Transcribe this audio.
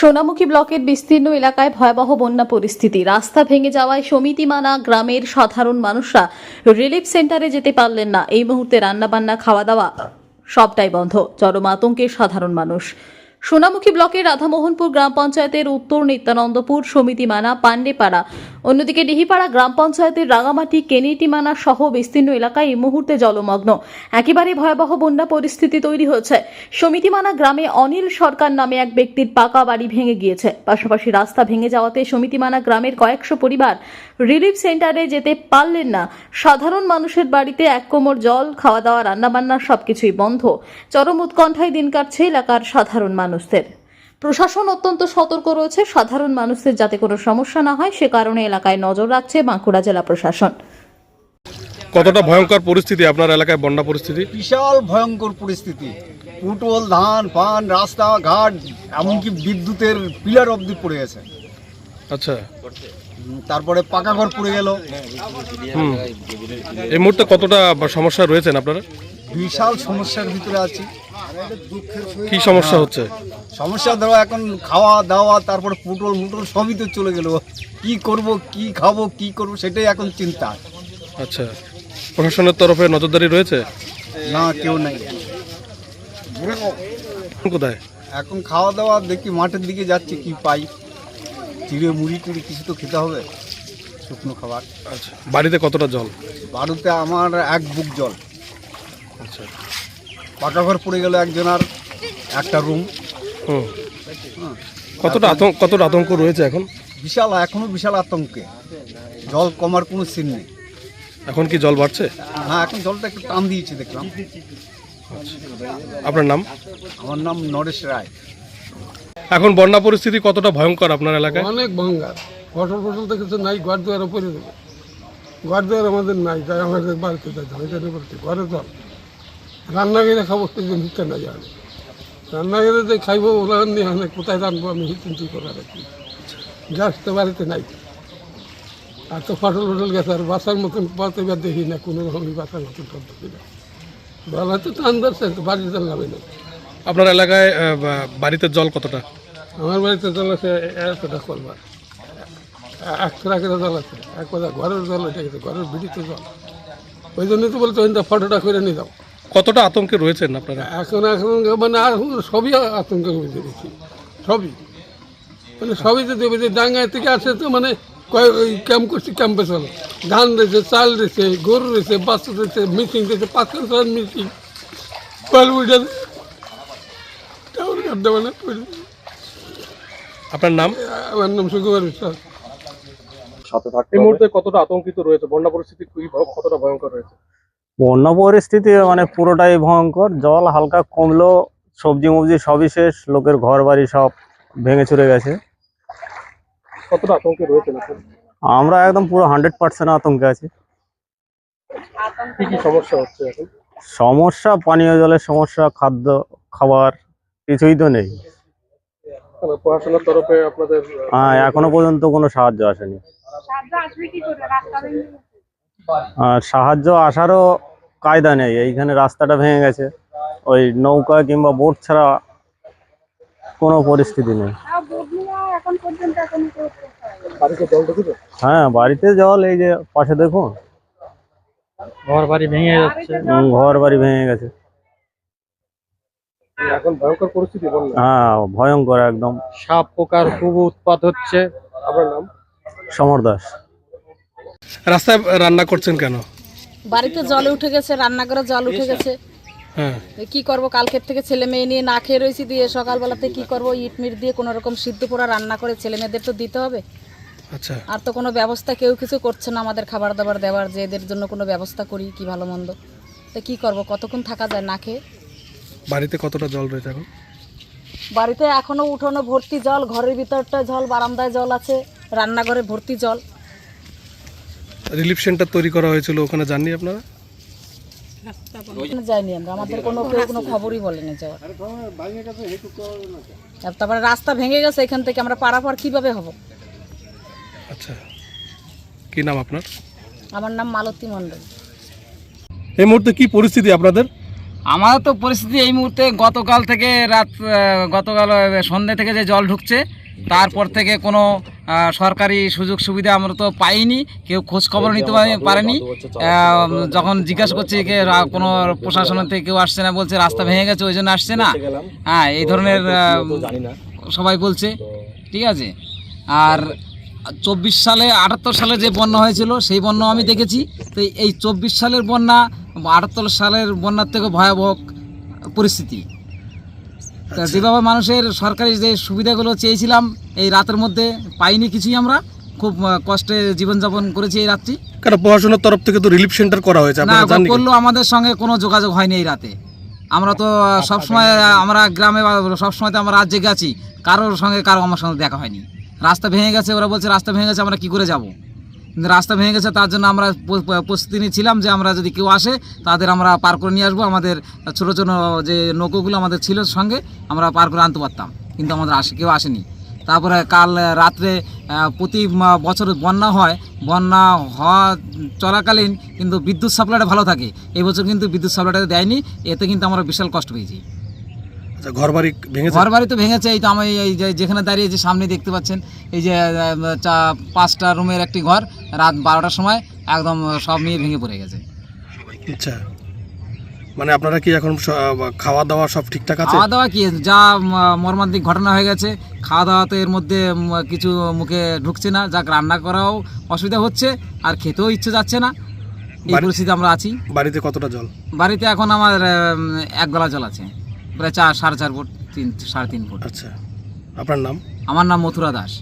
সোনামুখী ব্লকের বিস্তীর্ণ এলাকায় ভয়াবহ বন্যা পরিস্থিতি। রাস্তা ভেঙে যাওয়ায় সমিতিমানা গ্রামের সাধারণ মানুষরা রিলিফ সেন্টারে যেতে পারলেন না। এই মুহূর্তে রান্নাবান্না, খাওয়া দাওয়া সবটাই বন্ধ। চরম আতঙ্কের সাধারণ মানুষ। সোনামুখী ব্লকের রাধামোহনপুর গ্রাম পঞ্চায়েতের উত্তর নিত্যানন্দপুর সমিতিমানা পাণ্ডেপাড়া অন্যদিকে ডিহিপাড়া গ্রাম পঞ্চায়েতের রাঙামাটি কেনিটিমানা সহ বিস্তীর্ণ এলাকায় এই মুহূর্তে জলমগ্ন। একেবারে ভয়াবহ বন্যা পরিস্থিতি তৈরি হয়েছে। সমিতিমানা গ্রামে অনিল সরকার নামে এক ব্যক্তির পাকা বাড়ি ভেঙে গিয়েছে। পাশাপাশি রাস্তা ভেঙে যাওয়াতে সমিতিমানা গ্রামের কয়েকশো পরিবার রিলিফ সেন্টারে যেতে পারলেন না। সাধারণ মানুষের বাড়িতে এক কোমর জল, খাওয়া দাওয়া, রান্নাবান্না সবকিছুই বন্ধ। চরম উৎকণ্ঠায় দিন কাটছে এলাকার সাধারণ মানুষদের। প্রশাসন অত্যন্ত সতর্ক রয়েছে। সাধারণ মানুষদের যাতে কোনো সমস্যা না হয় সে কারণে এলাকায় নজর রাখছে বাঁকুড়া জেলা প্রশাসন। কতটা ভয়ঙ্কর পরিস্থিতি আপনার এলাকায় বন্যা পরিস্থিতি? বিশাল ভয়ঙ্কর পরিস্থিতি। পুটল ধান পান রাস্তাঘাট এমনকি বিদ্যুতের পিলার অবধি পড়ে গেছে। আচ্ছা। তারপরে পাকা ঘর পড়ে গেল। হুম। এই মুহূর্তে কতটা সমস্যা রয়েছেন আপনারা? বিশাল সমস্যার ভিতরে আছি। কি সমস্যা হচ্ছে? সমস্যা ধরো এখন খাওয়া দাওয়া তারপর পুটল মুটল সবই তো চলে গেল। কি করব কি খাব কি করব সেটাই এখন চিন্তা। আচ্ছা। প্রশাসনের তরফে নজরদারি রয়েছে? না কেউ নাই। কোথায়? এখন খাওয়া দাওয়া দেখি মাঠের দিকে যাচ্ছে কি পাই। চিড়ে মুড়ি টুড়ি কিছু তো খেতে হবে শুকনো খাবার। আচ্ছা। বাড়িতে কতটা জল? বাড়িতে আমার এক বুক জল। আচ্ছা। পাকা ঘর পড়ে গেল একজনের একটা রুম হুম। কতটা আতঙ্ক কতটা আতঙ্ক রয়েছে এখন? বিশাল এখনও বিশাল আতঙ্কে। জল কমার কোনো সিন নেই। এখন কি জল বাড়ছে? হ্যাঁ এখন জলটা একটু টান দিয়েছে দেখলাম। আপনার নাম? আমার নাম নরেশ রায়। এখন বন্যা পরিস্থিতি কতটা ভয়ঙ্কর আপনার এলাকায়? অনেক ভাঙ্গার ফসল ফসল তো কিছু নাই ঘর দুয়ার পরে দেবে ঘর দুয়ার আমাদের নাই তাই আমাদের বাড়িতে যাই ঘরে জল। রান্না করে খাব কিছু নিতে নাই আর রান্না করে যে খাইবো ওরা নিয়ে কোথায় রানবো আমি চিন্তা করার কি। গ্যাস তো বাড়িতে নাই। আর তো ফসল ফসল গেছে আর বাসার মতন পাতে বা দেখি না কোনো রকমই বাসার মতন পদ্ধতি না। বলা তো টান ধরছে তো বাড়িতে জল নামে না। আপনার এলাকায় বাড়িতে জল কতটা? আমার বাড়িতে জল আছে এতটা করবার একশো টাকার জল আছে এক কথা ঘরের জল এটা গেছে ঘরের বিড়িতে জল। ওই জন্যই তো বলতো ফটোটা করে নিয়ে যাও। কতটা আতঙ্কে রয়েছেন আপনারা? এখন এখন মানে আর সবই আতঙ্কের মধ্যে দেখি সবই। মানে সবই তো দেবে যে ডাঙ্গায় থেকে আসে তো মানে ওই ক্যাম্প করছে ক্যাম্পে চলো। ধান রয়েছে চাল রয়েছে গরু রয়েছে বাচ্চা রয়েছে মিটিং রয়েছে পাঁচ ছয় মিটিং। পাল উঠে টাউন কাটতে মানে আপনার নাম? আমার নাম সুকুমার বিশ্বাস। এই মুহূর্তে কতটা আতঙ্কিত রয়েছে? বন্যা পরিস্থিতি খুবই ভয়- কতটা ভয়ঙ্কর রয়েছে? বন্যা পরিস্থিতি মানে পুরোটাই ভয়ঙ্কর। জল হালকা কমলো সবজি মবজি সবই শেষ লোকের ঘর বাড়ি সব ভেঙে চুরে গেছে। কতটা আতঙ্কে রয়েছে আমরা একদম পুরো হান্ড্রেড পার্সেন্ট আতঙ্কে আছি। সমস্যা হচ্ছে সমস্যা পানীয় জলের সমস্যা খাদ্য খাবার কিছুই তো নেই। প্রশাসনের তরফে আপনাদের হ্যাঁ এখনও পর্যন্ত কোনো সাহায্য আসেনি। আর সাহায্য আসারও কায়দা নেই এইখানে রাস্তাটা ভেঙে গেছে। ওই নৌকা কিংবা বোট ছাড়া কোনো পরিস্থিতি নেই। হ্যাঁ বাড়িতে জল এই যে পাশে দেখুন। ঘর বাড়ি ভেঙে যাচ্ছে। ঘর বাড়ি ভেঙে গেছে। এখন ভয়ঙ্কর পরিস্থিতি হ্যাঁ ভয়ঙ্কর একদম। সাপ পোকার খুব উৎপাত হচ্ছে। আপনার নাম? সমর দাস। রাস্তায় রান্না করছেন কেন? বাড়িতে জল উঠে গেছে রান্নাঘরে জল উঠে গেছে। হ্যাঁ। কি করব কালকের থেকে ছেলে মেয়ে নিয়ে না খেয়ে রয়েছি দিয়ে সকালবেলাতে কি করব ইট মিট দিয়ে কোনো রকম সিদ্ধ পোড়া রান্না করে ছেলে মেয়েদের তো দিতে হবে। আচ্ছা। আর তো কোনো ব্যবস্থা কেউ কিছু করছে না আমাদের খাবার দাবার দেওয়ার যে এদের জন্য কোনো ব্যবস্থা করি কি ভালো মন্দ। তো কি করব কতক্ষণ থাকা যায় না খেয়ে? বাড়িতে কতটা জল রয়েছে এখন? বাড়িতে এখনও উঠোনো ভর্তি জল ঘরের ভিতরটা জল বারান্দায় জল আছে রান্নাঘরে ভর্তি জল। রিলিফ সেন্টার তৈরি করা হয়েছিল ওখানে যাননি আপনারা? যাইনি আমরা আমাদের কোনো কেউ কোনো খবরই বলেনি যাওয়ার তারপরে রাস্তা ভেঙে গেছে এখান থেকে আমরা পারাপার কীভাবে হব? আচ্ছা। কি নাম আপনার? আমার নাম মালতী মণ্ডল। এই মুহূর্তে কি পরিস্থিতি আপনাদের? আমাদের তো পরিস্থিতি এই মুহূর্তে গতকাল থেকে রাত গতকাল সন্ধ্যে থেকে যে জল ঢুকছে তারপর থেকে কোনো সরকারি সুযোগ সুবিধা আমরা তো পাইনি কেউ খোঁজ খবর নিতে পারেনি। যখন জিজ্ঞাসা করছি রা- কোনো প্রশাসনের থেকে কেউ আসছে না বলছে রাস্তা ভেঙে গেছে ওই জন্য আসছে না। হ্যাঁ এই ধরনের সবাই বলছে ঠিক আছে? আর চব্বিশ সালে আটাত্তর সালে যে বন্যা হয়েছিল সেই বন্যা আমি দেখেছি। তো এই চব্বিশ সালের বন্যা আটাত্তর সালের বন্যার থেকে ভয়াবহ পরিস্থিতি। তা যেভাবে মানুষের সরকারি যে সুবিধাগুলো চেয়েছিলাম এই রাতের মধ্যে পাইনি কিছুই আমরা। খুব কষ্টে জীবনযাপন করেছি এই রাত্রি কারণ প্রশাসনের তরফ থেকে তো রিলিফ সেন্টার করা হয়েছে না করলেও আমাদের সঙ্গে কোনো যোগাযোগ হয়নি এই রাতে। আমরা তো আহ, সবসময় আমরা গ্রামে সবসময় তো আমরা রাজ্যে গেছি কারোর সঙ্গে কারও আমার সঙ্গে দেখা হয়নি। রাস্তা ভেঙে গেছে ওরা বলছে রাস্তা ভেঙে গেছে আমরা কি করে যাব? রাস্তা ভেঙে গেছে, তার জন্য আমরা প্রস্তুতি নিয়েছিলাম যে আমরা যদি কেউ আসে, তাদের আমরা পার করে নিয়ে আসব। আমাদের ছোটো ছোটো যে নৌকোগুলো আমাদের ছিল সঙ্গে, আমরা পার করে আনতে পারতাম। কিন্তু আমাদের আসে, কেউ আসেনি। তারপরে কাল রাত্রে প্রতি বছর বন্যা হয়। বন্যা হওয়া চলাকালীন কিন্তু বিদ্যুৎ সাপ্লাইটা ভালো থাকে। এই বছর কিন্তু বিদ্যুৎ সাপ্লাইটা দেয়নি। এতে কিন্তু আমরা বিশাল কষ্ট পেয়েছি। ঘর বাড়ি ভেঙেছে? ঘর বাড়ি তো ভেঙেছে এই তো আমি এই যে যেখানে দাঁড়িয়ে যে সামনে দেখতে পাচ্ছেন এই যে চা পাঁচটা রুমের একটি ঘর রাত বারোটার সময় একদম সব নিয়ে ভেঙে পড়ে গেছে। আচ্ছা মানে আপনারা কি এখন খাওয়া দাওয়া সব ঠিকঠাক আছে? খাওয়া দাওয়া কি যা মর্মান্তিক ঘটনা হয়ে গেছে খাওয়া দাওয়া তো এর মধ্যে কিছু মুখে ঢুকছে না যাক রান্না করাও অসুবিধা হচ্ছে আর খেতেও ইচ্ছে যাচ্ছে না এই পরিস্থিতি আমরা আছি। বাড়িতে কতটা জল? বাড়িতে এখন আমার এক গলা জল আছে। প্রায় চার সাড়ে চার ফুট তিন সাড়ে তিন ফুট আচ্ছা আপনার নাম? আমার নাম মথুরা দাস।